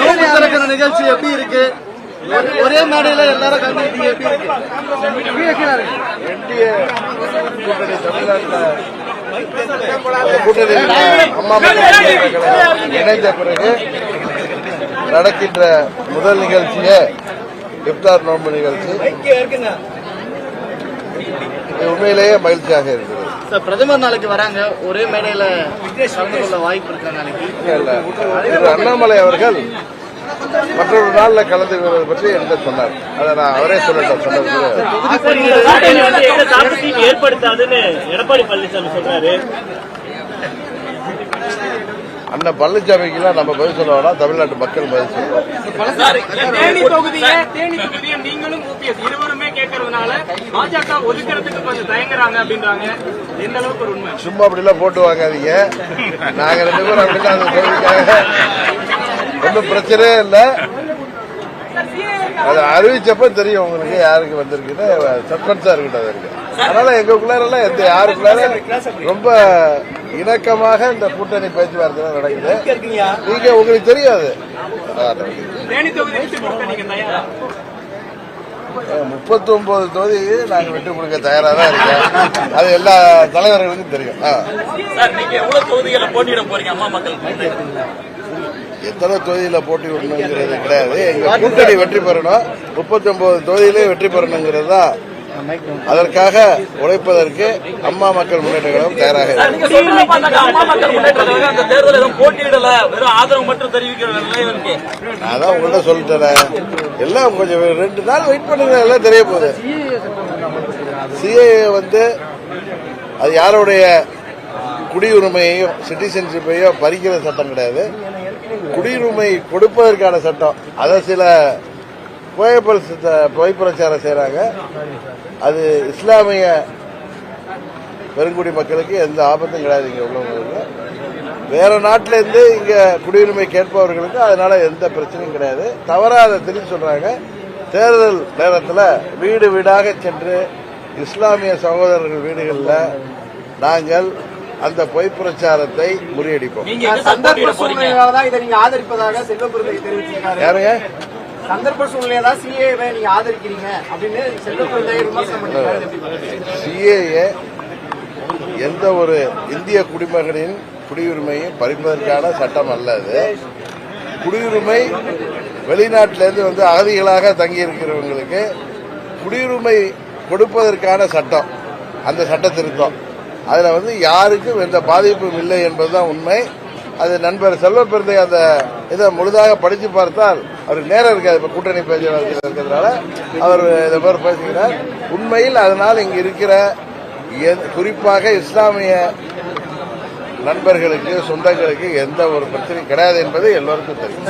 நோம்பு திறக்கிற நிகழ்ச்சி எப்படி இருக்கு? ஒரே- மேடையில எல்லாரும் கலந்துக்கிட்டீங்க எப்படி இருக்கு? என்டிஏ கூட்டணி தமிழ்நாட்டில் கூட்டணி அம்மா இணைந்த பிறகு நடக்கின்ற முதல் நிகழ்ச்சியே இப்தார் நோன்பு நிகழ்ச்சி. உண்மையிலேயே மகிழ்ச்சியாக இருக்கிறது. சார் பிரதமர் நாளைக்கு வராங்க. ஒரே மேடையில கலந்து கொள்ள வாய்ப்பு இருக்கா நாளைக்கு? அண்ணாமலை அவர்கள் மற்றொரு நாள்ல கலந்து கொள்வது பற்றி என்கிட்ட சொன்னார். அதை நான் அவரே சொல்லட்டும் சொன்னது ஏற்படுத்தாதுன்னு எடப்பாடி பழனிசாமி சொல்றாரு. அண்ணன் பழனிசாமிக்கெல்லாம் நம்ம பதில் சொல்ல வேணாம். தமிழ்நாட்டு மக்கள் பதில் சொல்லுவோம் சும்மா அப்படிலாம் போட்டு வாங்காதீங்க. நாங்க ரெண்டு பேரும் அப்படிலாம் அந்த ஒன்றும் பிரச்சனையே இல்லை. அது அறிவிச்சப்ப தெரியும் உங்களுக்கு யாருக்கு வந்திருக்குன்னு. சஸ்பென்ஸா இருக்கட்டும் அது இருக்கு. அதனால எங்களுக்குள்ளார எந்த யாருக்குள்ளார ரொம்ப இணக்கமாக இந்த கூட்டணி பேச்சுவார்த்தை நடக்குது. நீங்க உங்களுக்கு தெரியாது. முப்பத்தி ஒன்பது தொகுதி நாங்க விட்டு கொடுக்க தயாரா தான் இருக்கோம். அது எல்லா தலைவர்களுக்கும் தெரியும். எத்தனை தொகுதியில போட்டி விடணுங்கிறது கிடையாது. எங்க கூட்டணி வெற்றி பெறணும். முப்பத்தி ஒன்பது தொகுதியிலே வெற்றி பெறணுங்கிறது தான் அதற்காக உழைப்பதற்கு அம்மா மக்கள் முன்னேற்ற கழகம் தயாராக நான் தான் உங்கள்ட்ட சொல்லிட்டேன். எல்லாம் கொஞ்சம் ரெண்டு நாள் வெயிட் பண்ணுங்க எல்லாம் தெரிய போகுது. சிஏஏ வந்து அது யாருடைய குடியுரிமையையும் சிட்டிசன்ஷிப்பையும் பறிக்கிற சட்டம் கிடையாது. குடியுரிமை கொடுப்பதற்கான சட்டம். அதை சில புகைப்பல் புகை பிரச்சாரம் செய்யறாங்க அது இஸ்லாமிய பெருங்குடி மக்களுக்கு எந்த ஆபத்தும் கிடையாது இங்க உள்ளவங்களுக்கு. வேற நாட்டில இருந்து இங்க குடியுரிமை கேட்பவர்களுக்கு அதனால எந்த பிரச்சனையும் கிடையாது. தவறா அதை திரும்பி சொல்றாங்க. தேர்தல் நேரத்தில் வீடு வீடாக சென்று இஸ்லாமிய சகோதரர்கள் வீடுகளில் நாங்கள் அந்த பொய் பிரச்சாரத்தை முறியடிப்போம் சார் சந்தர்ப்ப போட்டியிட சூழ்நிலையா சிஏவை நீங்க ஆதரிக்கிறீங்க. அப்படின்னு செல்வபுரத்தை விமர்சனம் பண்ணிருக்காரு சிஏஏ எந்த ஒரு இந்திய குடிமகனின் குடியுரிமையை பறிப்பதற்கான சட்டம் அல்ல அது. குடியுரிமை வெளிநாட்டிலிருந்து வந்து அகதிகளாக தங்கி இருக்கிறவங்களுக்கு குடியுரிமை கொடுப்பதற்கான சட்டம். அந்த சட்ட திருத்தம் அதில் வந்து யாருக்கும் எந்த பாதிப்பும் இல்லை என்பதுதான் உண்மை. அது நண்பர் செல்வப்பெருந்தை அந்த இதை முழுதாக படித்து பார்த்தால் அவருக்கு நேரம் இருக்காது. இப்ப கூட்டணி பேச்சுவார்த்தை இருக்கிறதுனால அவர் இதை மாதிரி பேசுகிறார். உண்மையில் அதனால் இங்கே இருக்கிற குறிப்பாக இஸ்லாமிய நண்பர்களுக்கு சொந்தங்களுக்கு எந்த ஒரு பிரச்சனையும் கிடையாது என்பது எல்லோருக்கும் தெரியும்.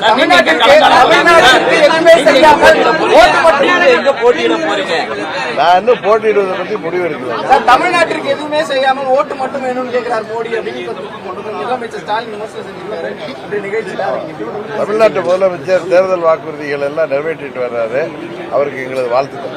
நான் இன்னும் போட்டியிடுவதை பற்றி முடிவு எடுக்கல. சார், தமிழ்நாட்டிற்கு எதுவுமே செய்யாமல் ஓட்டு மட்டும் வேணும்னு கேட்கிறார் மோடி அப்படின்னு தமிழ்நாட்டு முதலமைச்சர் தேர்தல் வாக்குறுதிகள் எல்லாம் நிறைவேற்றிட்டு வர்றாரு. அவருக்கு எங்களது வாழ்த்துக்கள்.